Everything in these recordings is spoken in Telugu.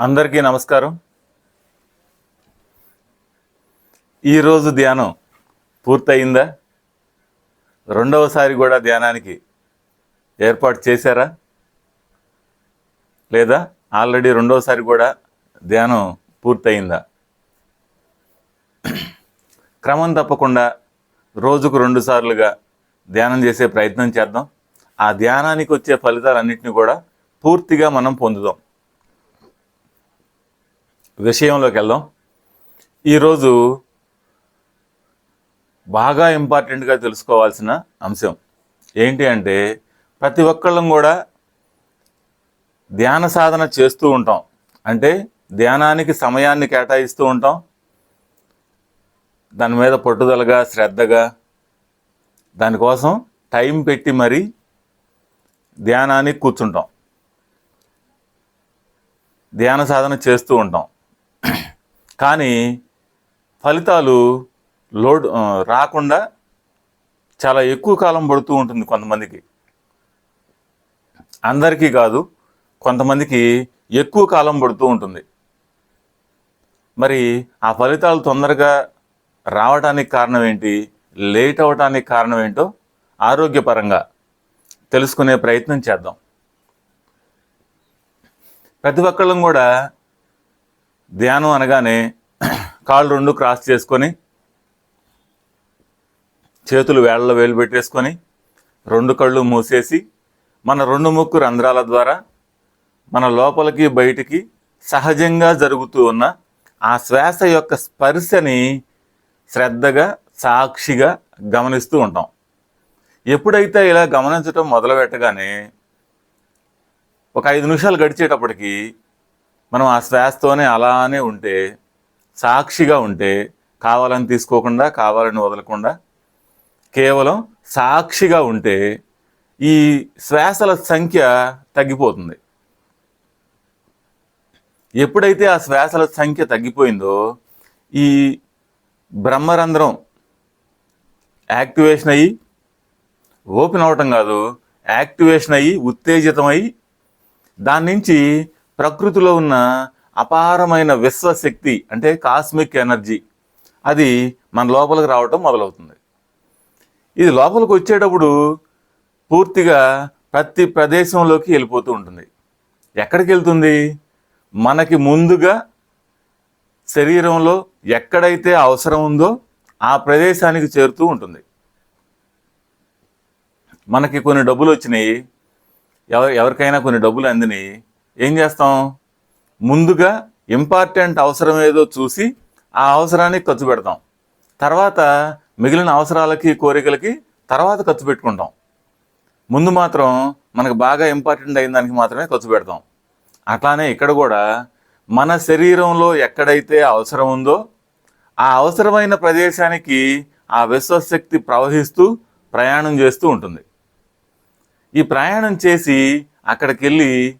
అందరికీ నమస్కారం. ఈరోజు ధ్యానం పూర్తయిందా? రెండవసారి కూడా ధ్యానానికి ఏర్పాటు చేశారా? లేదా ఆల్రెడీ రెండవసారి కూడా ధ్యానం పూర్తయిందా? క్రమం తప్పకుండా రోజుకు రెండు సార్లుగా ధ్యానం చేసే ప్రయత్నం చేద్దాం. ఆ ధ్యానానికి వచ్చే ఫలితాలన్నింటినీ కూడా పూర్తిగా మనం పొందుదాం. విషయంలోకి వెళ్దాం. ఈరోజు బాగా ఇంపార్టెంట్గా తెలుసుకోవాల్సిన అంశం ఏంటి అంటే ప్రతి ఒక్కళ్ళం కూడా ధ్యాన సాధన చేస్తూ ఉంటాం. అంటే ధ్యానానికి సమయాన్ని కేటాయిస్తూ ఉంటాం. దాని మీద పట్టుదలగా శ్రద్ధగా దానికోసం టైం పెట్టి మరీ ధ్యానానికి కూర్చుంటాం. ధ్యాన సాధన చేస్తూ ఉంటాం. కానీ ఫలితాలు లోడ్ రాకుండా చాలా ఎక్కువ కాలం పడుతూ ఉంటుంది కొంతమందికి. అందరికీ కాదు కొంతమందికి ఎక్కువ కాలం పడుతూ ఉంటుంది. మరి ఆ ఫలితాలు తొందరగా రావడానికి కారణం ఏంటి? లేట్ అవడానికి కారణం ఏంటో ఆరోగ్యపరంగా తెలుసుకునే ప్రయత్నం చేద్దాం. ప్రతి ఒక్కళ్ళం కూడా ధ్యానం అనగానే కాళ్ళు రెండు క్రాస్ చేసుకొని చేతులు వేళ్ళ వేలు పెట్టేసుకొని రెండు కళ్ళు మూసేసి మన రెండు ముక్కు రంధ్రాల ద్వారా మన లోపలికి బయటికి సహజంగా జరుగుతూ ఉన్న ఆ శ్వాస యొక్క స్పర్శని శ్రద్ధగా సాక్షిగా గమనిస్తూ ఉంటాం. ఎప్పుడైతే ఇలా గమనించటం మొదలు పెట్టగానే ఒక ఐదు నిమిషాలు గడిచేటప్పటికి మనం ఆ శ్వాసతోనే అలానే ఉంటే సాక్షిగా ఉంటే కావాలని తీసుకోకుండా కావాలని వదలకుండా కేవలం సాక్షిగా ఉంటే ఈ శ్వాసల సంఖ్య తగ్గిపోతుంది. ఎప్పుడైతే ఆ శ్వాసల సంఖ్య తగ్గిపోయిందో ఈ బ్రహ్మరంధ్రం యాక్టివేషన్ అయ్యి ఓపెన్ అవటం కాదు యాక్టివేషన్ అయ్యి ఉత్తేజితమై దాని నుంచి ప్రకృతిలో ఉన్న అపారమైన విశ్వశక్తి అంటే కాస్మిక్ ఎనర్జీ అది మన లోపలికి రావటం మొదలవుతుంది. ఇది లోపలికి వచ్చేటప్పుడు పూర్తిగా ప్రతి ప్రదేశంలోకి వెళ్ళిపోతూ ఉంటుంది. ఎక్కడికి వెళ్తుంది? మనకి ముందుగా శరీరంలో ఎక్కడైతే అవసరం ఉందో ఆ ప్రదేశానికి చేరుతూ ఉంటుంది. మనకి కొన్ని డబ్బులు వచ్చినాయి. ఎవరి ఎవరికైనా కొన్ని డబ్బులు అందినాయి ఏం చేస్తాం? ముందుగా ఇంపార్టెంట్ అవసరం ఏదో చూసి ఆ అవసరానికి ఖర్చు పెడతాం. తర్వాత మిగిలిన అవసరాలకి కోరికలకి తర్వాత ఖర్చు పెట్టుకుంటాం. ముందు మాత్రం మనకు బాగా ఇంపార్టెంట్ అయిన దానికి మాత్రమే ఖర్చు పెడతాం. అట్లానే ఇక్కడ కూడా మన శరీరంలో ఎక్కడైతే అవసరం ఉందో ఆ అవసరమైన ప్రదేశానికి ఆ విశ్వశక్తి ప్రవహిస్తూ ప్రయాణం చేస్తూ ఉంటుంది. ఈ ప్రయాణం చేసి అక్కడికి వెళ్ళి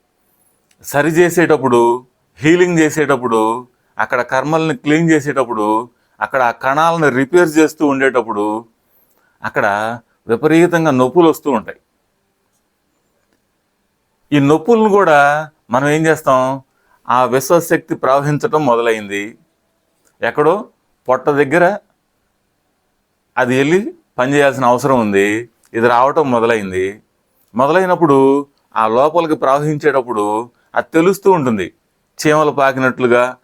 సరి చేసేటప్పుడు హీలింగ్ చేసేటప్పుడు అక్కడ కర్మల్ని క్లీన్ చేసేటప్పుడు అక్కడ ఆ కణాలను రిపేర్ చేస్తూ ఉండేటప్పుడు అక్కడ విపరీతంగా నొప్పులు వస్తూ ఉంటాయి. ఈ నొప్పులను కూడా మనం ఏం చేస్తాం? ఆ విశ్వశక్తి ప్రవహించటం మొదలైంది. ఎక్కడో పొట్ట దగ్గర అది వెళ్ళి పనిచేయాల్సిన అవసరం ఉంది. ఇది రావటం మొదలైంది. మొదలైనప్పుడు ఆ లోపలికి ప్రవహించేటప్పుడు అది తెలుస్తూ ఉంటుంది. చీమలు పాకినట్లుగా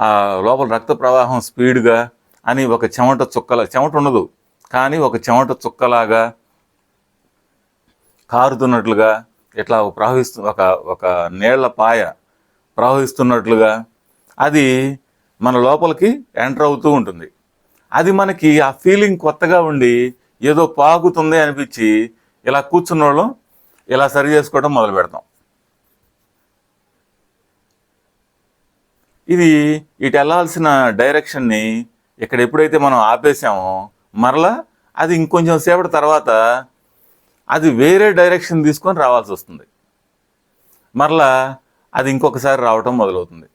ఆ లోపల రక్త ప్రవాహం స్పీడ్గా అని ఒక చెమట చుక్కల చెమట ఉండదు. కానీ ఒక చెమట చుక్కలాగా కారుతున్నట్లుగా ఇట్లా ప్రవహిస్తు ఒక ఒక నీళ్ళ పాయ ప్రవహిస్తున్నట్లుగా అది మన లోపలికి ఎంటర్ అవుతూ ఉంటుంది. అది మనకి ఆ ఫీలింగ్ కొత్తగా ఉండి ఏదో పాకుతుంది అనిపించి ఇలా కూర్చున్న వాళ్ళు ఇలా సరి చేసుకోవడం మొదలు పెడతాం. ఇది ఇటు వెళ్ళాల్సిన డైరెక్షన్ని ఇక్కడ ఎప్పుడైతే మనం ఆపేసామో మరలా అది ఇంకొంచెం సేపటి తర్వాత అది వేరే డైరెక్షన్ తీసుకొని రావాల్సి వస్తుంది. మరలా అది ఇంకొకసారి రావటం మొదలవుతుంది.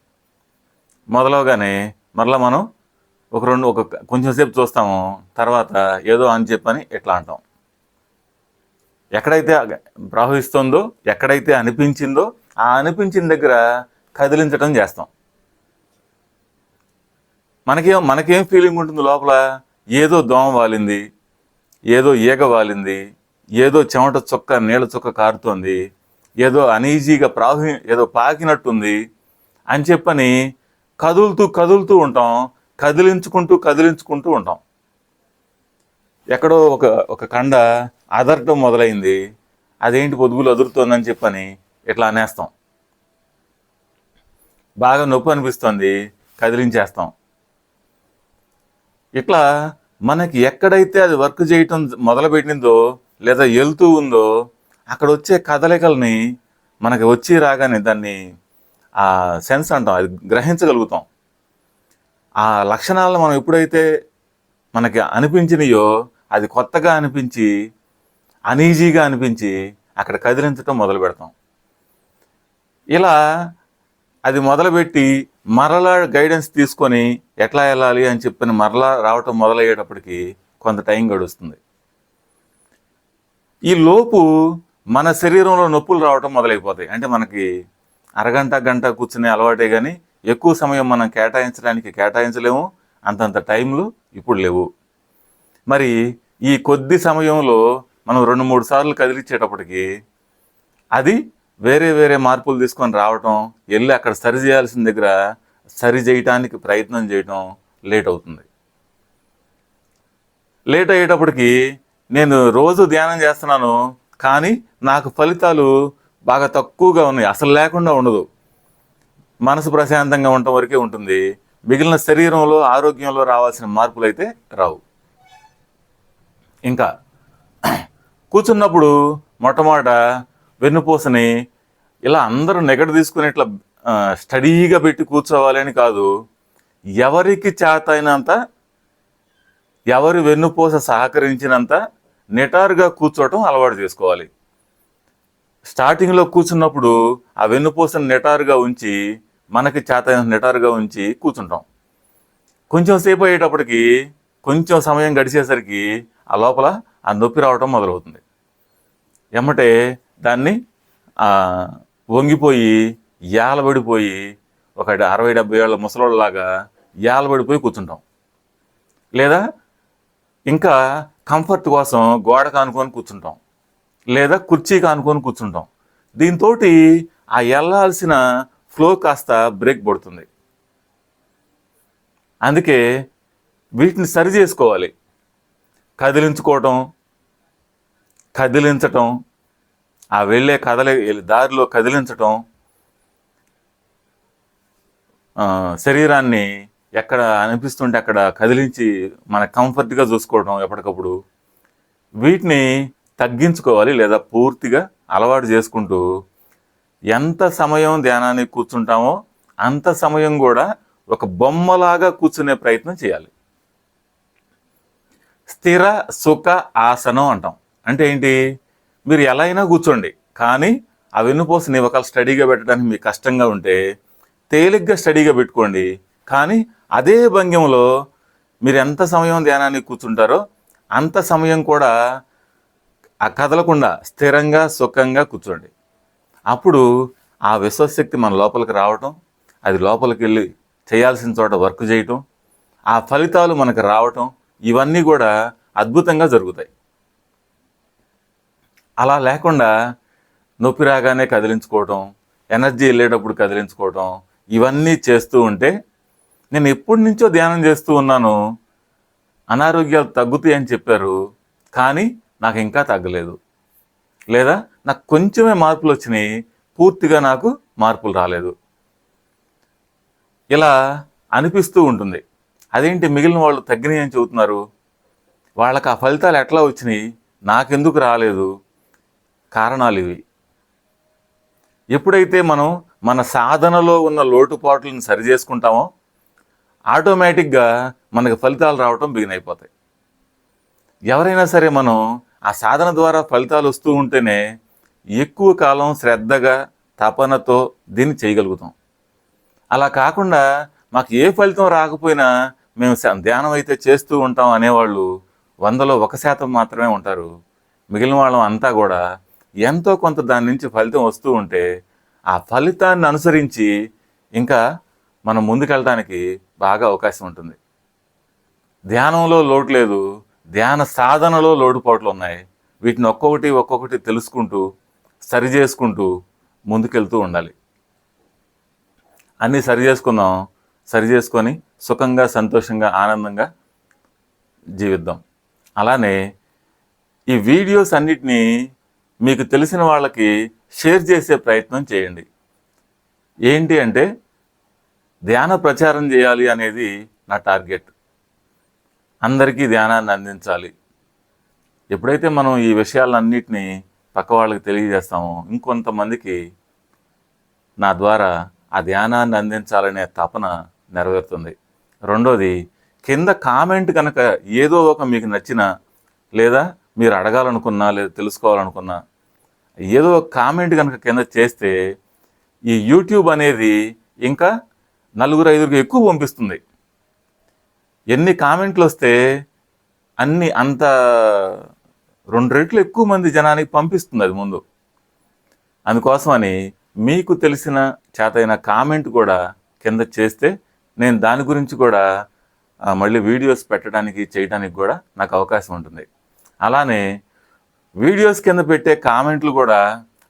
మొదలవగానే మరలా మనం ఒక రెండు ఒక కొంచెం సేపు చూస్తాము తర్వాత ఏదో అని చెప్పని ఇట్లా అంటాం. ఎక్కడైతే ప్రవహిస్తుందో ఎక్కడైతే అనిపించిందో ఆ అనిపించిన దగ్గర కదిలించడం చేస్తాం. మనకేం మనకేం ఫీలింగ్ ఉంటుంది లోపల? ఏదో దోమ వాలింది ఏదో ఈగ వాలింది ఏదో చెమట చుక్క నీళ్ళ చుక్క కారుతోంది ఏదో అనీజీగా ప్రాహి ఏదో పాకినట్టుంది అని చెప్పని కదులుతూ కదులుతూ ఉంటాం. కదిలించుకుంటూ కదిలించుకుంటూ ఉంటాం. ఎక్కడో ఒక ఒక కండ అదరటం మొదలైంది. అదేంటి పొదుగులు అదురుతోందని చెప్పని ఇట్లా అనేస్తాం. బాగా నొప్పి అనిపిస్తుంది కదిలించేస్తాం. ఇట్లా మనకి ఎక్కడైతే అది వర్క్ చేయటం మొదలుపెట్టిందో లేదా వెళ్తూ ఉందో అక్కడ వచ్చే కదలికల్ని మనకి వచ్చి రాగానే దాన్ని ఆ సెన్స్ అంటాం అది గ్రహించగలుగుతాం. ఆ లక్షణాలను మనం ఎప్పుడైతే మనకి అనిపించినాయో అది కొత్తగా అనిపించి అనీజీగా అనిపించి అక్కడ కదిలించటం మొదలు పెడతాం. ఇలా అది మొదలుపెట్టి మరలా గైడెన్స్ తీసుకొని ఎట్లా వెళ్ళాలి అని చెప్పిన మరలా రావటం మొదలయ్యేటప్పటికి కొంత టైం గడుస్తుంది. ఈ లోపు మన శరీరంలో నొప్పులు రావటం మొదలైపోతాయి. అంటే మనకి అరగంట గంట కూర్చునే అలవాటే కానీ ఎక్కువ సమయం మనం కేటాయించడానికి కేటాయించలేము. అంతంత టైంలు ఇప్పుడు లేవు. మరి ఈ కొద్ది సమయంలో మనం రెండు మూడు సార్లు కదిలిచ్చేటప్పటికి అది వేరే వేరే మార్పులు తీసుకొని రావటం వెళ్ళి అక్కడ సరి చేయాల్సిన దగ్గర సరి చేయటానికి ప్రయత్నం చేయటం లేట్ అవుతుంది. లేట్ అయ్యేటప్పటికి నేను రోజు ధ్యానం చేస్తున్నాను కానీ నాకు ఫలితాలు బాగా తక్కువగా ఉన్నాయి. అసలు లేకుండా ఉండదు. మనసు ప్రశాంతంగా ఉండటం వరకే ఉంటుంది. మిగిలిన శరీరంలో ఆరోగ్యంలో రావాల్సిన మార్పులు అయితే రావు. ఇంకా కూర్చున్నప్పుడు మొట్టమొదట వెన్నుపూసని ఇలా అందరూ నెగట తీసుకుని ఇట్లా స్టడీగా పెట్టి కూర్చోవాలి అని కాదు. ఎవరికి చేత అయినంత ఎవరి వెన్నుపూస సహకరించినంత నిటారుగా కూర్చోవటం అలవాటు చేసుకోవాలి. స్టార్టింగ్లో కూర్చున్నప్పుడు ఆ వెన్నుపూసను నిటారుగా ఉంచి మనకి చేత నిటారుగా ఉంచి కూర్చుంటాం. కొంచెం సేపు అయ్యేటప్పటికి కొంచెం సమయం గడిచేసరికి ఆ లోపల ఆ నొప్పి రావటం మొదలవుతుంది. ఎమ్మటే దాన్ని వంగిపోయి యాలబడిపోయి ఒక అరవై డెబ్బై ఏళ్ళ ముసలోళ్ళలాగా యాలబడిపోయి కూర్చుంటాం. లేదా ఇంకా కంఫర్ట్ కోసం గోడ కానుకొని కూర్చుంటాం. లేదా కుర్చీ కానుకొని కూర్చుంటాం. దీంతో ఆ వెళ్ళాల్సిన ఫ్లో కాస్త బ్రేక్ పడుతుంది. అందుకే వీటిని సరి చేసుకోవాలి. కదిలించుకోవటం కదిలించటం ఆ వెళ్ళే కదలే దారిలో కదిలించటం శరీరాన్ని ఎక్కడ అనిపిస్తుంటే అక్కడ కదిలించి మన కంఫర్ట్గా చూసుకోవడం ఎప్పటికప్పుడు. వీటిని తగ్గించుకోవాలి లేదా పూర్తిగా అలవాటు చేసుకుంటూ ఎంత సమయం ధ్యానానికి కూర్చుంటామో అంత సమయం కూడా ఒక బొమ్మలాగా కూర్చునే ప్రయత్నం చేయాలి. స్థిర సుఖ ఆసనం అంటాం. అంటే ఏంటి? మీరు ఎలా అయినా కూర్చోండి. కానీ ఆ వెన్నుపోసని ఒకవేళ స్టడీగా పెట్టడానికి మీకు కష్టంగా ఉంటే తేలిగ్గా స్టడీగా పెట్టుకోండి. కానీ అదే భంగిమలో మీరు ఎంత సమయం ధ్యానానికి కూర్చుంటారో అంత సమయం కూడా ఆ కదలకుండా స్థిరంగా సుఖంగా కూర్చోండి. అప్పుడు ఆ విశ్వశక్తి మన లోపలికి రావటం అది లోపలికి వెళ్ళి చేయాల్సిన చోట వర్క్ చేయటం ఆ ఫలితాలు మనకు రావటం ఇవన్నీ కూడా అద్భుతంగా జరుగుతాయి. అలా లేకుండా నొప్పి రాగానే కదిలించుకోవటం ఎనర్జీ వెళ్ళేటప్పుడు కదిలించుకోవటం ఇవన్నీ చేస్తూ ఉంటే నేను ఎప్పటి నుంచో ధ్యానం చేస్తూ ఉన్నాను. అనారోగ్యాలు తగ్గుతాయి అని చెప్పారు. కానీ నాకు ఇంకా తగ్గలేదు. లేదా నాకు కొంచెమే మార్పులు వచ్చినాయి. పూర్తిగా నాకు మార్పులు రాలేదు. ఇలా అనిపిస్తూ ఉంటుంది. అదేంటి మిగిలిన వాళ్ళు తగ్గినాయి అని చెబుతున్నారు? వాళ్ళకి ఆ ఫలితాలు ఎట్లా వచ్చినాయి? నాకెందుకు రాలేదు? కారణాలు ఇవి. ఎప్పుడైతే మనం మన సాధనలో ఉన్న లోటుపాట్లను సరి చేసుకుంటామో ఆటోమేటిక్గా మనకు ఫలితాలు రావటం బిగిన్ అయిపోతాయి ఎవరైనా సరే మనం ఆ సాధన ద్వారా ఫలితాలు వస్తూ ఉంటేనే ఎక్కువ కాలం శ్రద్ధగా తపనతో దీన్ని చేయగలుగుతాం. అలా కాకుండా మాకు ఏ ఫలితం రాకపోయినా మేము ధ్యానం అయితే చేస్తూ ఉంటాం అనేవాళ్ళు వందలో ఒక శాతం మాత్రమే ఉంటారు. మిగిలిన వాళ్ళం అంతా కూడా ఎంతో కొంత దాని నుంచి ఫలితం వస్తూ ఉంటే ఆ ఫలితాన్ని అనుసరించి ఇంకా మనం ముందుకెళ్ళడానికి బాగా అవకాశం ఉంటుంది. ధ్యానంలో లోటు లేదు. ధ్యాన సాధనలో లోటుపాట్లు ఉన్నాయి. వీటిని ఒక్కొక్కటి ఒక్కొక్కటి తెలుసుకుంటూ సరి చేసుకుంటూ ముందుకెళ్తూ ఉండాలి. అన్నీ సరి చేసుకుందాం. సరి చేసుకొని సుఖంగా సంతోషంగా ఆనందంగా జీవిద్దాం. అలానే ఈ వీడియోస్ అన్నిటినీ మీకు తెలిసిన వాళ్ళకి షేర్ చేసే ప్రయత్నం చేయండి. ఏంటి అంటే ధ్యాన ప్రచారం చేయాలి అనేది నా టార్గెట్. అందరికీ ధ్యానాన్ని అందించాలి. ఎప్పుడైతే మనం ఈ విషయాలన్నింటినీ పక్క వాళ్ళకి తెలియజేస్తామో ఇంకొంతమందికి నా ద్వారా ఆ ధ్యానాన్ని అందించాలనే తపన నెరవేరుతుంది. రెండోది కింద కామెంట్ కనుక ఏదో ఒక మీకు నచ్చిన లేదా మీరు అడగాలనుకున్నా లేదా తెలుసుకోవాలనుకున్నా ఏదో ఒక కామెంట్ కనుక కింద చేస్తే ఈ యూట్యూబ్ అనేది ఇంకా నలుగురు ఐదుగురికి ఎక్కువ పంపిస్తుంది. ఎన్ని కామెంట్లు వస్తే అన్ని అంత రెండు రెట్లు ఎక్కువ మంది జనానికి పంపిస్తుంది అది ముందు. అందుకోసమని మీకు తెలిసిన చేతైన కామెంట్ కూడా కింద చేస్తే నేను దాని గురించి కూడా మళ్ళీ వీడియోస్ పెట్టడానికి చేయడానికి కూడా నాకు అవకాశం ఉంటుంది. అలానే వీడియోస్ కింద పెట్టే కామెంట్లు కూడా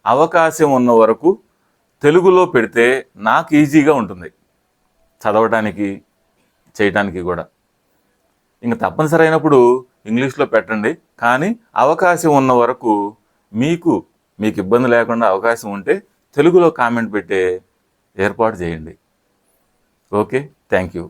అవకాశం ఉన్న వరకు తెలుగులో పెడితే నాకు ఈజీగా ఉంటుంది. చదవటానికి చేయటానికి కూడా. ఇంకా తప్పనిసరి అయినప్పుడు ఇంగ్లీష్లో పెట్టండి. కానీ అవకాశం ఉన్న వరకు మీకు మీకు ఇబ్బంది లేకుండా అవకాశం ఉంటే తెలుగులో కామెంట్ పెట్టే ఏర్పాటు చేయండి. Okay thank you.